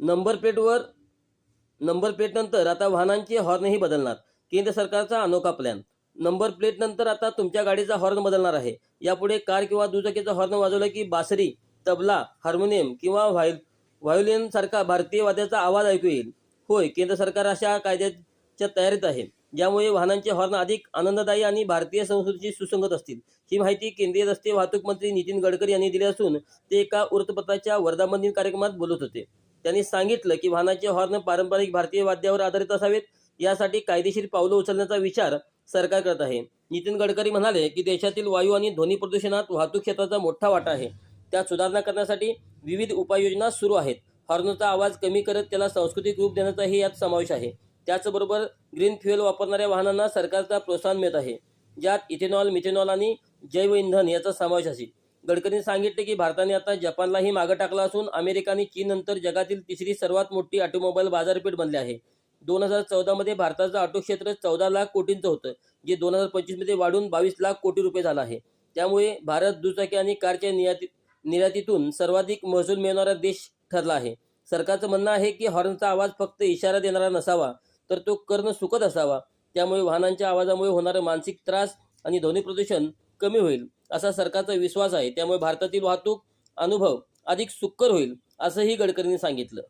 Number प्लेटवर number प्लेटनंतर आता वाहनांचे हॉर्नही बदलणार. केंद्र सरकारचा अनोखा प्लॅन नंबर प्लेटनंतर आता तुमच्या गाडीचा हॉर्न बदलणार आहे. यापुढे कार किंवा दुचाकीचा हॉर्न वाजवला की बासरी तबला हार्मोनियम किंवा व्हाय व्हायोलिन सारखा भारतीय वाद्याचा आवाज ऐकू येईल. होय केंद्र सरकार अशा कायद्याच्या तयारीत आहे. ज्यामुळे वाहनांचे हॉर्न अधिक आनंददायी आणि भारतीय संस्कृतीशी सुसंगत असतील. ही माहिती केंद्रीय रस्ते वाहतूक मंत्री नितीन गडकरी यांनी दिली असून ते एका वृत्तपत्राच्या वर्धापन दिन कार्यक्रमात बोलत होते. त्यांनी सांगितलं की वाहनाचे हॉर्न पारंपरिक भारतीय वाद्यावर आधारित असावेत. यासाठी कायदेशीर पावलं उचलण्याचा विचार सरकार करत आहे. नितीन गडकरी म्हणाले की देशातील वायू आणि ध्वनी प्रदूषणात वाहतूक क्षेत्राचा मोठा वाटा आहे. त्यात सुधारणा करण्यासाठी विविध उपाययोजना सुरू आहेत. हॉर्नचा आवाज कमी करत त्याला सांस्कृतिक रूप देण्याचाही यात समावेश आहे. त्याचबरोबर ग्रीन फ्युएल वापरणाऱ्या वाहनांना सरकारचा प्रोत्साहन मिळत आहे. ज्यात इथेनॉल मिथेनॉल आणि जैव इंधन याचा समावेश असेल गडकरींनी सांगितले की भारताने आता जपानलाही मागं टाकला असून अमेरिकाने चीननंतर जगातील तिसरी सर्वात मोठी ऑटोमोबाईल बाजारपेठ बनली आहे. दोन हजार चौदामध्ये भारताचं ऑटो क्षेत्र चौदा लाख कोटींचं होतं जे दोन हजार पंचवीसमध्ये वाढून बावीस लाख कोटी रुपये झालं आहे. त्यामुळे भारत दुचाकी आणि कारच्या निर्याती निर्यातीतून सर्वाधिक महसूल मिळवणारा देश ठरला आहे. सरकारचं म्हणणं आहे की हॉर्नचा आवाज फक्त इशारा देणारा नसावा तर तो कर्ण सुखद असावा. त्यामुळे वाहनांच्या आवाजामुळे होणारा मानसिक त्रास आणि ध्वनी प्रदूषण कमी होईल. असा सरकारचा विश्वास आहे. त्यामुळे भारतातील वाहतूक अनुभव अधिक सुकर होईल असंही गडकरींनी सांगितलं.